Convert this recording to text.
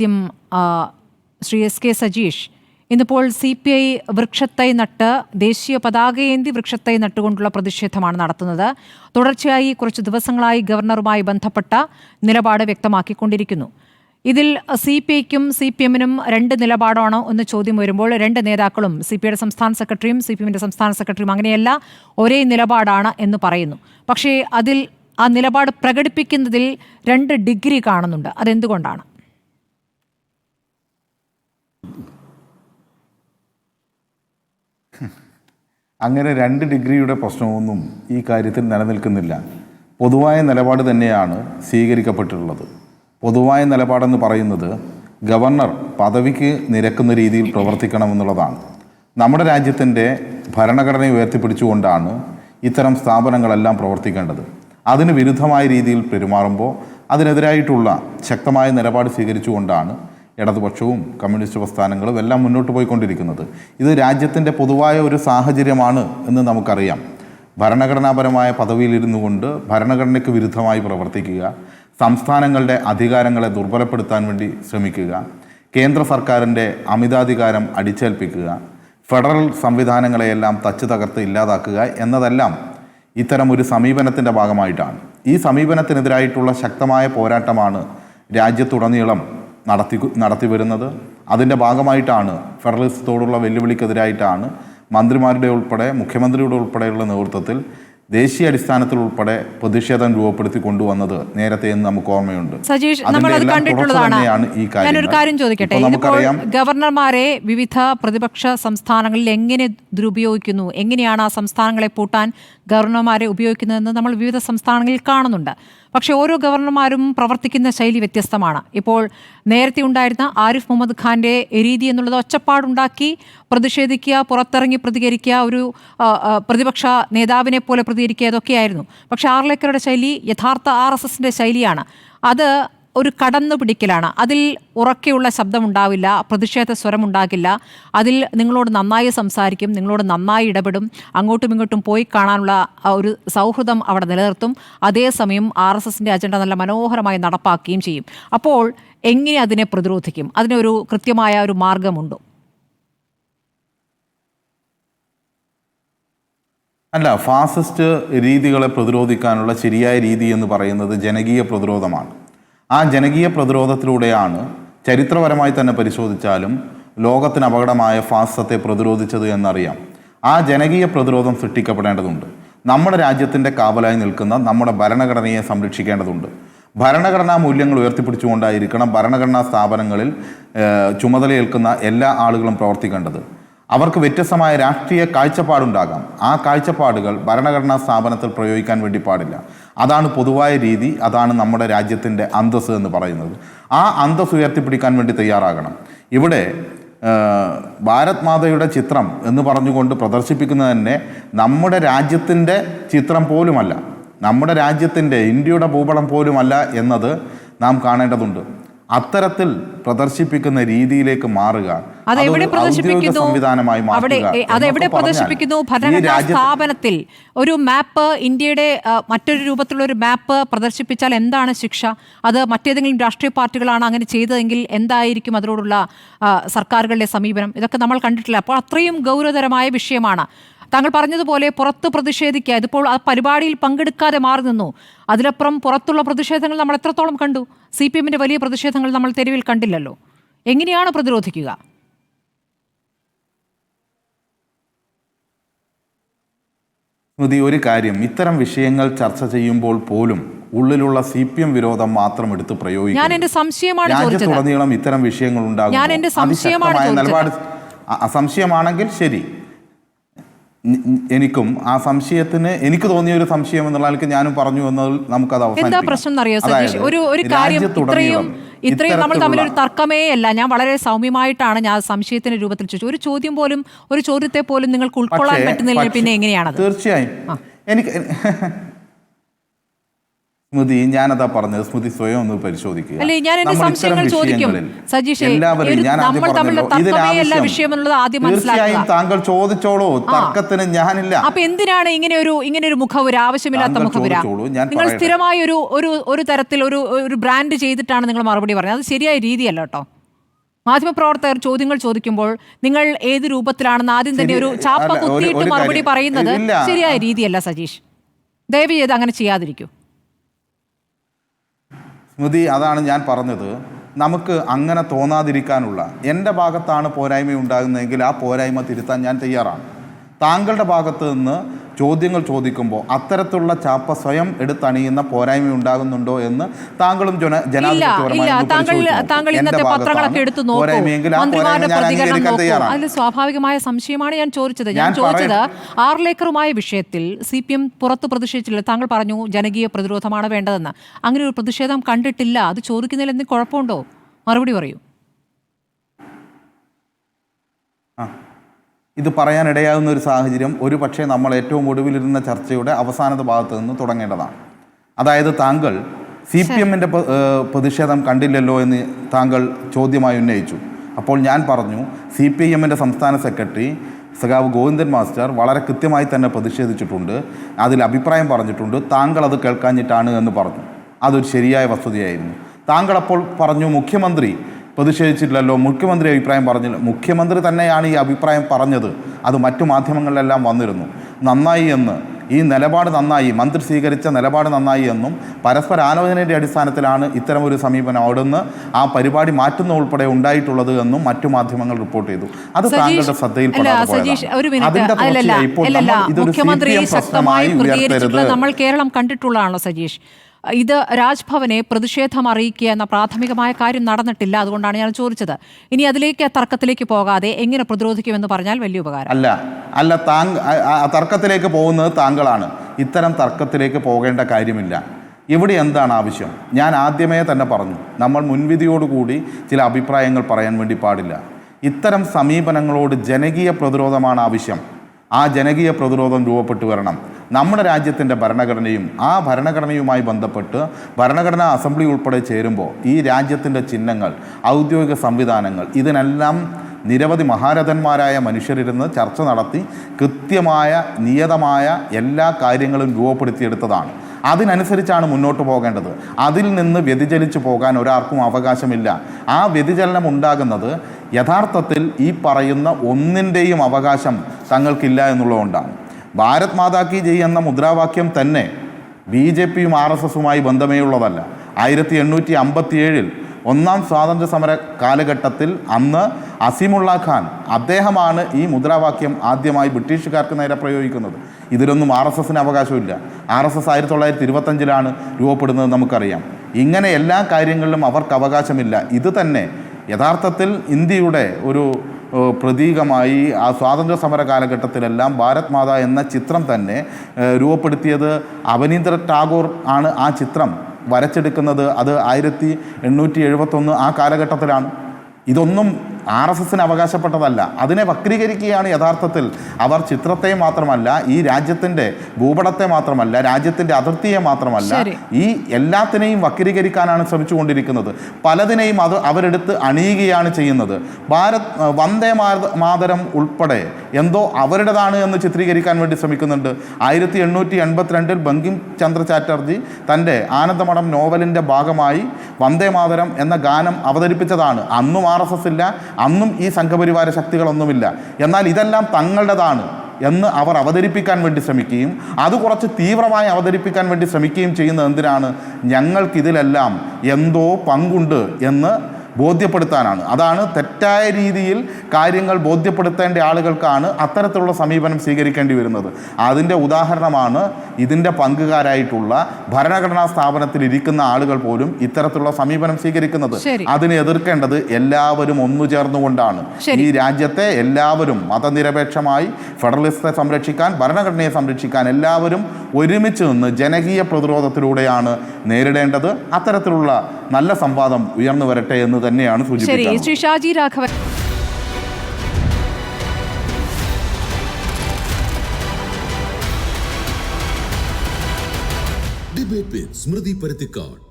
ആദ്യം Shri S K Sajeesh. ഇന്നിപ്പോൾ C P I വൃക്ഷത്തൈ നട്ട് ദേശീയ പതാകയേന്തി വൃക്ഷത്തൈ നട്ടുകൊണ്ടുള്ള പ്രതിഷേധമാണ് നടത്തുന്നത്. തുടർച്ചയായി കുറച്ച് ദിവസങ്ങളായി ഗവർണറുമായി ബന്ധപ്പെട്ട നിലപാട് വ്യക്തമാക്കിക്കൊണ്ടിരിക്കുന്നു. ഇതിൽ സി പി ഐക്കും സി പി എമ്മിനും രണ്ട് നിലപാടാണോ എന്ന് ചോദ്യം വരുമ്പോൾ രണ്ട് നേതാക്കളും സി പി ഐയുടെ സംസ്ഥാന സെക്രട്ടറിയും സി പി എമ്മിന്റെ സംസ്ഥാന സെക്രട്ടറിയും അങ്ങനെയല്ല ഒരേ നിലപാടാണ് എന്ന് പറയുന്നു. പക്ഷേ അതിൽ ആ നിലപാട് പ്രകടിപ്പിക്കുന്നതിൽ രണ്ട് ഡിഗ്രി കാണുന്നുണ്ട്. അതെന്തുകൊണ്ടാണ്? അങ്ങനെ രണ്ട് ഡിഗ്രിയുടെ പ്രശ്നമൊന്നും ഈ കാര്യത്തിൽ നിലനിൽക്കുന്നില്ല. പൊതുവായ നിലപാട് തന്നെയാണ് സ്വീകരിക്കപ്പെട്ടിട്ടുള്ളത്. പൊതുവായ നിലപാടെന്ന് പറയുന്നത് ഗവർണർ പദവിക്ക് നിരക്കുന്ന രീതിയിൽ പ്രവർത്തിക്കണമെന്നുള്ളതാണ്. നമ്മുടെ രാജ്യത്തിന്റെ ഭരണഘടന ഉയർത്തിപ്പിടിച്ചുകൊണ്ടാണ് ഇത്തരം സ്ഥാപനങ്ങളെല്ലാം പ്രവർത്തിക്കേണ്ടത്. അതിന് വിരുദ്ധമായ രീതിയിൽ പെരുമാറുമ്പോൾ അതിനെതിരായിട്ടുള്ള ശക്തമായ നിലപാട് സ്വീകരിച്ചുകൊണ്ടാണ് ഇടതുപക്ഷവും കമ്മ്യൂണിസ്റ്റ് പ്രസ്ഥാനങ്ങളും എല്ലാം മുന്നോട്ട് പോയിക്കൊണ്ടിരിക്കുന്നത്. ഇത് രാജ്യത്തിന്റെ പൊതുവായ ഒരു സാഹചര്യമാണ് എന്ന് നമുക്കറിയാം. ഭരണഘടനാപരമായ പദവിയിലിരുന്നു കൊണ്ട് ഭരണഘടനയ്ക്ക് വിരുദ്ധമായി പ്രവർത്തിക്കുക സംസ്ഥാനങ്ങളുടെ അധികാരങ്ങളെ ദുർബലപ്പെടുത്താൻ വേണ്ടി ശ്രമിക്കുക കേന്ദ്ര സർക്കാരിന്റെ അമിതാധികാരം അടിച്ചേൽപ്പിക്കുക ഫെഡറൽ സംവിധാനങ്ങളെയെല്ലാം തച്ചു തകർത്ത് ഇല്ലാതാക്കുക എന്നതെല്ലാം ഇത്തരം ഒരു സമീപനത്തിന്റെ ഭാഗമായിട്ടാണ്. ഈ സമീപനത്തിനെതിരായിട്ടുള്ള ശക്തമായ പോരാട്ടമാണ് രാജ്യത്തുടനീളം നടത്തി നടത്തി വരുന്നത്. അതിന്റെ ഭാഗമായിട്ടാണ് ഫെഡറലിസത്തോടുള്ള വെല്ലുവിളിക്കെതിരായിട്ടാണ് മന്ത്രിമാരുടെ ഉൾപ്പെടെ മുഖ്യമന്ത്രിയുടെ ഉൾപ്പെടെയുള്ള നേതൃത്വത്തിൽ ദേശീയ അടിസ്ഥാനത്തിൽ ഉൾപ്പെടെ പ്രതിഷേധം രൂപപ്പെടുത്തി കൊണ്ടുവന്നത് നേരത്തെ എന്ന് നമുക്ക് ഓർമ്മയുണ്ട്. സജീഷ് നമ്മൾ അത് കണ്ടിട്ടുള്ളതാണ്. ഞാനൊരു കാര്യം ചോദിക്കട്ടെ? നമുക്കറിയാം. ഗവർണർമാരെ വിവിധ പ്രതിപക്ഷ സംസ്ഥാനങ്ങളിൽ എങ്ങനെ ദുരുപയോഗിക്കുന്നു? എങ്ങനെയാണ് ആ സംസ്ഥാനങ്ങളെ പൂട്ടാൻ ഗവർണർമാരെ ഉപയോഗിക്കുന്നതെന്ന് നമ്മൾ വിവിധ സംസ്ഥാനങ്ങളിൽ കാണുന്നുണ്ട്. പക്ഷേ ഓരോ ഗവർണർമാരും പ്രവർത്തിക്കുന്ന ശൈലി വ്യത്യസ്തമാണ്. ഇപ്പോൾ നേരത്തെ ഉണ്ടായിരുന്ന ആരിഫ് മുഹമ്മദ് ഖാന്റെ രീതി എന്നുള്ളത് ഒച്ചപ്പാടുണ്ടാക്കി പ്രതിഷേധിക്കുക പുറത്തിറങ്ങി പ്രതികരിക്കുക ഒരു പ്രതിപക്ഷ നേതാവിനെ പോലെ പ്രതികരിക്കുക ഇതൊക്കെയായിരുന്നു പക്ഷേ ആർലേക്കറുടെ ശൈലി യഥാർത്ഥ ആർ എസ് ശൈലിയാണ്. അത് ഒരു കടന്നു പിടിക്കലാണ്. അതിൽ ഉറക്കെയുള്ള ശബ്ദമുണ്ടാവില്ല പ്രതിഷേധ സ്വരമുണ്ടാകില്ല. അതിൽ നിങ്ങളോട് നന്നായി സംസാരിക്കും നിങ്ങളോട് നന്നായി ഇടപെടും. അങ്ങോട്ടും ഇങ്ങോട്ടും പോയി കാണാനുള്ള ഒരു സൗഹൃദം അവിടെ നിലനിർത്തും. അതേസമയം ആർ എസ് എസിന്റെ അജണ്ട നല്ല മനോഹരമായി നടപ്പാക്കുകയും ചെയ്യും. അപ്പോൾ എങ്ങനെ അതിനെ പ്രതിരോധിക്കും? അതിനൊരു കൃത്യമായ ഒരു മാർഗമുണ്ടോ. അല്ല ഫാസിസ്റ്റ് രീതികളെ പ്രതിരോധിക്കാനുള്ള ശരിയായ രീതി എന്ന് പറയുന്നത് ജനകീയ പ്രതിരോധമാണ്. ആ ജനകീയ പ്രതിരോധത്തിലൂടെയാണ് ചരിത്രപരമായി തന്നെ പരിശോധിച്ചാലും ലോകത്തിന് അപകടമായ ഫാസത്തെ പ്രതിരോധിച്ചത് എന്നറിയാം. ആ ജനകീയ പ്രതിരോധം സൃഷ്ടിക്കപ്പെടേണ്ടതുണ്ട്. നമ്മുടെ രാജ്യത്തിന്റെ കാവലായി നിൽക്കുന്ന നമ്മുടെ ഭരണഘടനയെ സംരക്ഷിക്കേണ്ടതുണ്ട്. ഭരണഘടനാ മൂല്യങ്ങൾ ഉയർത്തിപ്പിടിച്ചുകൊണ്ടായിരിക്കണം ഭരണഘടനാ സ്ഥാപനങ്ങളിൽ ചുമതലയേൽക്കുന്ന എല്ലാ ആളുകളും പ്രവർത്തിക്കേണ്ടത്. അവർക്ക് വ്യത്യസ്തമായ രാഷ്ട്രീയ കാഴ്ചപ്പാടുണ്ടാകാം. ആ കാഴ്ചപ്പാടുകൾ ഭരണഘടനാ സ്ഥാപനത്തിൽ പ്രയോഗിക്കാൻ വേണ്ടി പാടില്ല. അതാണ് പൊതുവായ രീതി അതാണ് നമ്മുടെ രാജ്യത്തിന്റെ അന്തസ് എന്ന് പറയുന്നത്. ആ അന്തസ് ഉയർത്തിപ്പിടിക്കാൻ വേണ്ടി തയ്യാറാകണം. ഇവിടെ ഭാരത് മാതയുടെ ചിത്രം എന്ന് പറഞ്ഞുകൊണ്ട് പ്രദർശിപ്പിക്കുന്നത് തന്നെ നമ്മുടെ രാജ്യത്തിന്റെ ചിത്രം പോലുമല്ല. നമ്മുടെ രാജ്യത്തിന്റെ ഇന്ത്യയുടെ ഭൂപടം പോലുമല്ല എന്നത് നാം കാണേണ്ടതുണ്ട്. അത്തരത്തിൽ പ്രദർശിപ്പിക്കുന്ന രീതിയിലേക്ക് മാറുക. സംവിധാനമായി പ്രദർശിപ്പിക്കുന്നു? ഭരണഘടനാ സ്ഥാപനത്തിൽ ഒരു മാപ്പ് ഇന്ത്യയുടെ മറ്റൊരു രൂപത്തിലുള്ള ഒരു മാപ്പ് പ്രദർശിപ്പിച്ചാൽ എന്താണ് ശിക്ഷ? അത് മറ്റേതെങ്കിലും രാഷ്ട്രീയ പാർട്ടികളാണ് അങ്ങനെ ചെയ്തതെങ്കിൽ എന്തായിരിക്കും അതിനോടുള്ള സർക്കാരുകളുടെ സമീപനം? ഇതൊക്കെ നമ്മൾ കണ്ടിട്ടില്ല. അപ്പോൾ അത്രയും ഗൗരവതരമായ വിഷയമാണ്. താങ്കൾ പറഞ്ഞതുപോലെ പുറത്ത് പ്രതിഷേധിക്കുക. ഇതിപ്പോൾ ആ പരിപാടിയിൽ പങ്കെടുക്കാതെ മാറി നിന്നു. അതിലപ്പുറം പുറത്തുള്ള പ്രതിഷേധങ്ങൾ നമ്മൾ എത്രത്തോളം കണ്ടു? സി പി എമ്മിന്റെ വലിയ പ്രതിഷേധങ്ങൾ നമ്മൾ തെരുവിൽ കണ്ടില്ലല്ലോ. എങ്ങനെയാണ് പ്രതിരോധിക്കുക? സ്മൃതി ഒരു കാര്യം. ഇത്തരം വിഷയങ്ങൾ ചർച്ച ചെയ്യുമ്പോൾ പോലും ഉള്ളിലുള്ള സി പി എം വിരോധം മാത്രം എടുത്ത് പ്രയോഗിക്കും ഞാൻ എന്റെ സംശയമാണ് രാജ്യത്തുടനീളം ഇത്തരം വിഷയങ്ങൾ ഉണ്ടാകും ഞാൻ എന്റെ സംശയമാണ് നിലപാട് സംശയമാണെങ്കിൽ ശരി. എനിക്കും ആ സംശയത്തിന് എനിക്ക് തോന്നിയ ഒരു സംശയം എന്നുള്ള നിലയ്ക്ക് ഞാനും പറഞ്ഞു എന്നതിൽ നമുക്കത് എന്താ അവസാനിപ്പിക്കാം. പ്രശ്നം എന്നറിയോ സതീഷ്? ഒരു ഒരു കാര്യം ഇത്രയും ഇത്രയും നമ്മൾ തമ്മിൽ ഒരു തർക്കമേ അല്ല. ഞാൻ വളരെ സൗമ്യമായിട്ടാണ് ഞാൻ സംശയത്തിന്റെ രൂപത്തിൽ ചോദിച്ചു ഒരു ചോദ്യം പോലും ഒരു ചോദ്യത്തെ പോലും നിങ്ങൾക്ക് ഉൾക്കൊള്ളാൻ പറ്റുന്നില്ല പിന്നെ എങ്ങനെയാണ് തീർച്ചയായും. എനിക്ക് സ്മൃതി ഞാനതാ പറഞ്ഞത് സ്മൃതി സ്വയം ഒന്ന് പരിശോധിക്കുക. എല്ലാവരും ഞാൻ ആദ്യം പറഞ്ഞല്ലോ, ഇതിനാവശ്യം തീർച്ചയായും താങ്കൾ ചോദിച്ചോളൂ തർക്കത്തിന് ഞാനില്ല. അപ്പൊ എന്തിനാണ് ഇങ്ങനെ ഒരു ഇങ്ങനെ ഒരു മുഖവുര ആവശ്യമില്ലാത്ത മുഖവുര? നിങ്ങൾ സ്ഥിരമായ ഒരു ഒരു ഒരു തരത്തിൽ ഒരു ഒരു ബ്രാൻഡ് ചെയ്തിട്ടാണ് നിങ്ങൾ മറുപടി പറഞ്ഞത്. അത് ശരിയായ രീതിയല്ല കേട്ടോ. മാധ്യമപ്രവർത്തകർ ചോദ്യങ്ങൾ ചോദിക്കുമ്പോൾ നിങ്ങൾ ഏത് രൂപത്തിലാണെന്ന് ആദ്യം തന്നെ ഒരു ചാപ്പ കുത്തിയിട്ട് മറുപടി പറയുന്നത്. ശരിയായ രീതിയല്ല സജീഷ്. ദയവ് ചെയ്ത് അങ്ങനെ ചെയ്യാതിരിക്കൂ. സ്മൃതി അതാണ് ഞാൻ പറഞ്ഞത്. നമുക്ക് അങ്ങനെ തോന്നാതിരിക്കാനുള്ള എന്റെ ഭാഗത്താണ് പോരായ്മ ഉണ്ടാകുന്നതെങ്കിൽ ആ പോരായ്മ തിരുത്താൻ ഞാൻ തയ്യാറാണ്. താങ്കളുടെ ഭാഗത്ത് നിന്ന് ചോദ്യങ്ങൾ ചോദിക്കുമ്പോൾ അത്തരത്തിലുള്ള ചാപ്പ സ്വയം എടുത്തണിയുന്ന പോരായ്മ ഉണ്ടാകുന്നുണ്ടോ എന്ന് താങ്കളും സ്വാഭാവികമായ സംശയമാണ് ഞാൻ ചോദിച്ചത്. ഞാൻ ഞാൻ ചോദിച്ചത് ആർലേക്കറുമായ വിഷയത്തിൽ സി പി എം പുറത്ത് പ്രതിഷേധിച്ചില്ല. താങ്കൾ പറഞ്ഞു ജനകീയ പ്രതിരോധമാണ് വേണ്ടതെന്ന്. അങ്ങനെ ഒരു പ്രതിഷേധം കണ്ടിട്ടില്ല. അത് ചോദിക്കുന്നതിൽ എന്തെങ്കിലും കുഴപ്പമുണ്ടോ? മറുപടി പറയൂ. ആ. ഇത് പറയാനിടയാകുന്ന ഒരു സാഹചര്യം ഒരു പക്ഷേ നമ്മൾ ഏറ്റവും ഒടുവിലിരുന്ന ചർച്ചയുടെ അവസാനത്തെ ഭാഗത്ത് നിന്ന് തുടങ്ങേണ്ടതാണ്. അതായത് താങ്കൾ സി പി എമ്മിന്റെ പ്രതിഷേധം കണ്ടില്ലല്ലോ എന്ന് താങ്കൾ ചോദ്യമായി ഉന്നയിച്ചു. അപ്പോൾ ഞാൻ പറഞ്ഞു സി പി ഐ എമ്മിന്റെ സംസ്ഥാന സെക്രട്ടറി സഖാവ് ഗോവിന്ദൻ മാസ്റ്റർ വളരെ കൃത്യമായി തന്നെ പ്രതിഷേധിച്ചിട്ടുണ്ട്. അതിൽ അഭിപ്രായം പറഞ്ഞിട്ടുണ്ട്. താങ്കൾ അത് കേൾക്കാഞ്ഞിട്ടാണ് എന്ന് പറഞ്ഞു. അതൊരു ശരിയായ വസ്തുതയായിരുന്നു. താങ്കൾ അപ്പോൾ പറഞ്ഞു മുഖ്യമന്ത്രി പ്രതിഷേധിച്ചിട്ടില്ലല്ലോ. മുഖ്യമന്ത്രി അഭിപ്രായം പറഞ്ഞില്ല. മുഖ്യമന്ത്രി തന്നെയാണ് ഈ അഭിപ്രായം പറഞ്ഞത്. അത് മറ്റു മാധ്യമങ്ങളിലെല്ലാം വന്നിരുന്നു. നന്നായി എന്ന്. ഈ നിലപാട് നന്നായി. മന്ത്രി സ്വീകരിച്ച നിലപാട് നന്നായി എന്നും പരസ്പര ആലോചനയുടെ അടിസ്ഥാനത്തിലാണ് ഇത്തരമൊരു സമീപനം അവിടുന്ന് ആ പരിപാടി മാറ്റുന്ന ഉൾപ്പെടെ ഉണ്ടായിട്ടുള്ളത് എന്നും മറ്റു മാധ്യമങ്ങൾ റിപ്പോർട്ട് ചെയ്തു. അത് താങ്കളുടെ ശ്രദ്ധയിൽ അതിന്റെ ഇപ്പോൾ ഇതൊരു ശക്തമായി ഉയർത്തരുത്. നമ്മൾ കേരളം കണ്ടിട്ടുള്ളതാണോ സജീഷ്? ഇത് രാജ്ഭവനെ പ്രതിഷേധം അറിയിക്കുക എന്ന പ്രാഥമികമായ കാര്യം നടന്നിട്ടില്ല. അതുകൊണ്ടാണ് ഞാൻ ചോദിച്ചത്. ഇനി അതിലേക്ക് തർക്കത്തിലേക്ക് പോകാതെ എങ്ങനെ പ്രതിരോധിക്കുമെന്ന് പറഞ്ഞാൽ വലിയ ഉപകാരം. അല്ല അല്ല താങ്ക തർക്കത്തിലേക്ക് പോകുന്നത് താങ്കളാണ്. ഇത്തരം തർക്കത്തിലേക്ക് പോകേണ്ട കാര്യമില്ല. ഇവിടെ എന്താണ് ആവശ്യം? ഞാൻ ആദ്യമേ തന്നെ പറഞ്ഞു നമ്മൾ മുൻവിധിയോടുകൂടി ചില അഭിപ്രായങ്ങൾ പറയാൻ വേണ്ടി പാടില്ല. ഇത്തരം സമീപനങ്ങളോട് ജനകീയ പ്രതിരോധമാണ് ആവശ്യം. ആ ജനകീയ പ്രതിരോധം രൂപപ്പെട്ടു വരണം. നമ്മുടെ രാജ്യത്തിന്റെ ഭരണഘടനയും ആ ഭരണഘടനയുമായി ബന്ധപ്പെട്ട് ഭരണഘടനാ അസംബ്ലി ഉൾപ്പെടെ ചേരുമ്പോൾ ഈ രാജ്യത്തിന്റെ ചിഹ്നങ്ങൾ ഔദ്യോഗിക സംവിധാനങ്ങൾ ഇതിനെല്ലാം നിരവധി മഹാരഥന്മാരായ മനുഷ്യരിരുന്ന് ചർച്ച നടത്തി കൃത്യമായ നിയതമായ എല്ലാ കാര്യങ്ങളും രൂപപ്പെടുത്തിയെടുത്തതാണ്. അതിനനുസരിച്ചാണ് മുന്നോട്ട് പോകേണ്ടത്. അതിൽ നിന്ന് വ്യതിചലിച്ചു പോകാൻ ഒരാൾക്കും അവകാശമില്ല. ആ വ്യതിചലനം ഉണ്ടാകുന്നത് യഥാർത്ഥത്തിൽ ഈ പറയുന്ന ഒന്നിന്റെയും അവകാശം തങ്ങൾക്കില്ല എന്നുള്ളതുകൊണ്ടാണ്. ഭാരത് മാതാ കി ജയ് എന്ന മുദ്രാവാക്യം തന്നെ ബി ജെ പിയും ആർ എസ് എസുമായി ബന്ധമേ ഉള്ളതല്ല ആയിരത്തി എണ്ണൂറ്റി അമ്പത്തി ഏഴിൽ ഒന്നാം സ്വാതന്ത്ര്യ സമര കാലഘട്ടത്തിൽ അന്ന് അസീമുള്ള ഖാൻ അദ്ദേഹമാണ് ഈ മുദ്രാവാക്യം ആദ്യമായി ബ്രിട്ടീഷുകാർക്ക് നേരെ പ്രയോഗിക്കുന്നത്. ഇതിലൊന്നും ആർ എസ് എസിന് അവകാശമില്ല. ആർ എസ് എസ് ആയിരത്തി തൊള്ളായിരത്തി ഇരുപത്തഞ്ചിലാണ് രൂപപ്പെടുന്നത് നമുക്കറിയാം. ഇങ്ങനെ എല്ലാ കാര്യങ്ങളിലും അവർക്ക് അവകാശമില്ല. ഇത് തന്നെ യഥാർത്ഥത്തിൽ ഇന്ത്യയുടെ ഒരു പ്രതീകമായി ആ സ്വാതന്ത്ര്യ സമര കാലഘട്ടത്തിലെല്ലാം ഭാരത് മാത എന്ന ചിത്രം തന്നെ രൂപപ്പെടുത്തിയത് അവനീന്ദ്ര ടാഗോർ ആണ് ആ ചിത്രം വരച്ചെടുക്കുന്നത്. അത് ആയിരത്തി എണ്ണൂറ്റി എഴുപത്തൊന്ന് ആ കാലഘട്ടത്തിലാണ്. ഇതൊന്നും ആർ എസ് എസിന് അവകാശപ്പെട്ടതല്ല. അതിനെ വക്രീകരിക്കുകയാണ് യഥാർത്ഥത്തിൽ അവർ ചിത്രത്തെ മാത്രമല്ല ഈ രാജ്യത്തിന്റെ ഭൂപടത്തെ മാത്രമല്ല രാജ്യത്തിന്റെ അതിർത്തിയെ മാത്രമല്ല ഈ എല്ലാത്തിനെയും വക്രീകരിക്കാനാണ് ശ്രമിച്ചുകൊണ്ടിരിക്കുന്നത്. പലതിനെയും അത് അവരെടുത്ത് അണിയുകയാണ് ചെയ്യുന്നത്. ഭാരത് വന്ദേ മാത- മാതരം ഉൾപ്പെടെ എന്തോ അവരുടേതാണ് എന്ന് ചിത്രീകരിക്കാൻ വേണ്ടി ശ്രമിക്കുന്നുണ്ട്. ആയിരത്തി എണ്ണൂറ്റി എൺപത്തിരണ്ടിൽ ബങ്കിം ചന്ദ്ര ചാറ്റർജി തന്റെ ആനന്ദമഠം നോവലിന്റെ ഭാഗമായി വന്ദേ മാതരം എന്ന ഗാനം അവതരിപ്പിച്ചതാണ്. അന്നും ആർ എസ് എസ് ഇല്ല അന്നും ഈ സംഘപരിവാര ശക്തികളൊന്നുമില്ല. എന്നാൽ ഇതെല്ലാം തങ്ങളുടേതാണ് എന്ന് അവർ അവതരിപ്പിക്കാൻ വേണ്ടി ശ്രമിക്കുകയും അത് കുറച്ച് തീവ്രമായി അവതരിപ്പിക്കാൻ വേണ്ടി ശ്രമിക്കുകയും ചെയ്യുന്നത് എന്തിനാണ്? ഞങ്ങൾക്കിതിലെല്ലാം എന്തോ പങ്കുണ്ട് എന്ന് ബോധ്യപ്പെടുത്താനാണ്. അതാണ് തെറ്റായ രീതിയിൽ കാര്യങ്ങൾ ബോധ്യപ്പെടുത്തേണ്ട ആളുകൾക്കാണ് അത്തരത്തിലുള്ള സമീപനം സ്വീകരിക്കേണ്ടി വരുന്നത്. അതിന്റെ ഉദാഹരണമാണ് ഇതിന്റെ പങ്കുകാരായിട്ടുള്ള ഭരണഘടനാ സ്ഥാപനത്തിൽ ഇരിക്കുന്ന ആളുകൾ പോലും ഇത്തരത്തിലുള്ള സമീപനം സ്വീകരിക്കുന്നത്. അതിനെ എതിർക്കേണ്ടത് എല്ലാവരും ഒന്നു ചേർന്നുകൊണ്ടാണ്. ഈ രാജ്യത്തെ എല്ലാവരും മതനിരപേക്ഷമായി ഫെഡറലിസത്തെ സംരക്ഷിക്കാൻ ഭരണഘടനയെ സംരക്ഷിക്കാൻ എല്ലാവരും ഒരുമിച്ച് നിന്ന് ജനകീയ പ്രതിരോധത്തിലൂടെയാണ് നേരിടേണ്ടത്. അത്തരത്തിലുള്ള നല്ല സംവാദം ഉയർന്നു വരട്ടെ എന്ന് തന്നെയാണ് സൂചിപ്പിക്കുന്നത് ശ്രീ ഷാജി രാഘവൻ ഡിബേറ്റ് സ്മൃതി Parathikkad.